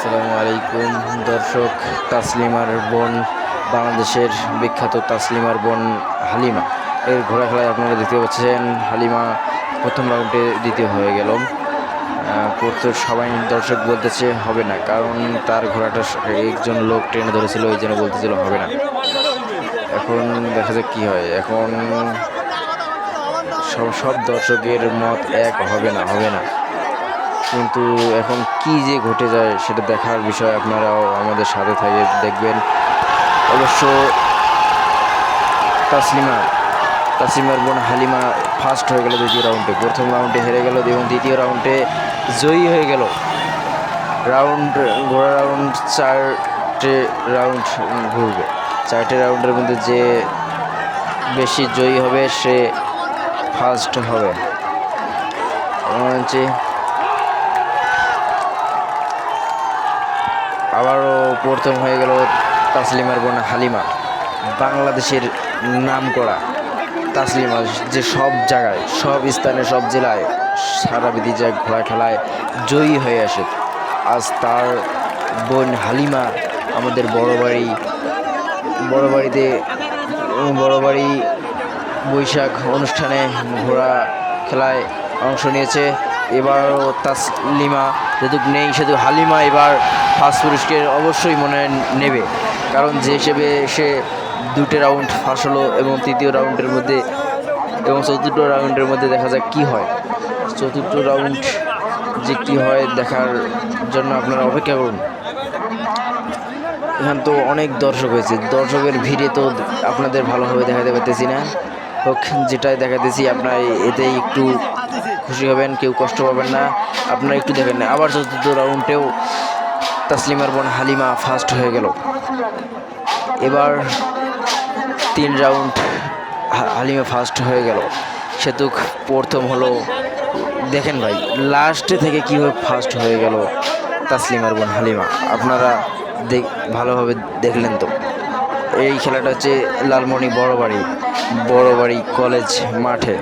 আসসালামু আলাইকুম, দর্শক, তাসলিমার বোন, বাংলাদেশের বিখ্যাত তাসলিমার বোন হালিমা। এর ঘোড়া খেলায় আপনারা দেখতে পাচ্ছেন, হালিমা প্রথম রাউন্ডে দ্বিতীয় হয়ে গেল। প্রত্যেক সবাই দর্শক বলতেছে, হবে না। কারণ তার ঘোড়াটা একজন লোক ট্রেনে ধরেছিল ওই জন্য বলতেছিল, হবে না। এখন দেখা যাক কী হয়। এখন সব সব দর্শকের মত এক, হবে না হবে না। কিন্তু এখন কি যে ঘটে যায় সেটা দেখার বিষয় আপনারাও আমাদের সাথে থাকে দেখবেন। অবশ্য তাসলিমা, তাসলিমার বোন হালিমা ফার্স্ট হয়ে গেল দ্বিতীয় রাউন্ডে প্রথম রাউন্ডে হেরে গেল এবং দ্বিতীয় রাউন্ডে জয়ী হয়ে গেল। রাউন্ড ঘোড়া রাউন্ড চারটে রাউন্ড ঘুরবে। চারটে রাউন্ডের মধ্যে যে বেশি জয়ী হবে সে ফার্স্ট হবে। হচ্ছে আবারও প্রথম হয়ে গেল তাসলিমার বোন হালিমা। বাংলাদেশের নাম করা তাসলিমা যে সব জায়গায়, সব স্থানে, সব জেলায় সারা যায় ঘোড়া খেলায় জয়ী হয়ে আসে। আজ তার বোন হালিমা আমাদের বড় বাড়ি, বড় বাড়িতে, বড় বাড়ি বৈশাখ অনুষ্ঠানে ঘোড়া খেলায় অংশ নিয়েছে। এবারও তাসলিমা যেহেতু নেই, সেহেতু হালিমা এবার ফার্স্ট পুরস্কার অবশ্যই মনে নেবে। কারণ যে হিসেবে সে দুটো রাউন্ড ফার্স্ট হলো এবং তৃতীয় রাউন্ডের মধ্যে এবং চতুর্থ রাউন্ডের মধ্যে দেখা যাক কী হয়। চতুর্থ রাউন্ড যে কী হয় দেখার জন্য আপনারা অপেক্ষা করুন। এখানে তো অনেক দর্শক হয়েছে। দর্শকের ভিড়ে তো আপনাদের ভালোভাবে দেখাতে পারতেছি না। হোক, যেটাই দেখাতেছি আপনার এতেই একটু খুশি হবেন, কেউ কষ্ট পাবেন না। আপনারা একটু দেখেন না, আবার চতুর্থ রাউন্ডেও তাসলিমার বোন হালিমা ফার্স্ট হয়ে গেল। এবার তিন রাউন্ড হালিমা ফার্স্ট হয়ে গেল। সেতুক প্রথম হলো, দেখেন ভাই লাস্টে থেকে কীভাবে ফার্স্ট হয়ে গেল তাসলিমার বোন হালিমা। আপনারা দেখ ভালোভাবে দেখলেন তো। এই খেলাটা হচ্ছে লালমণি বড় বাড়ি বড় বাড়ি কলেজ মাঠে।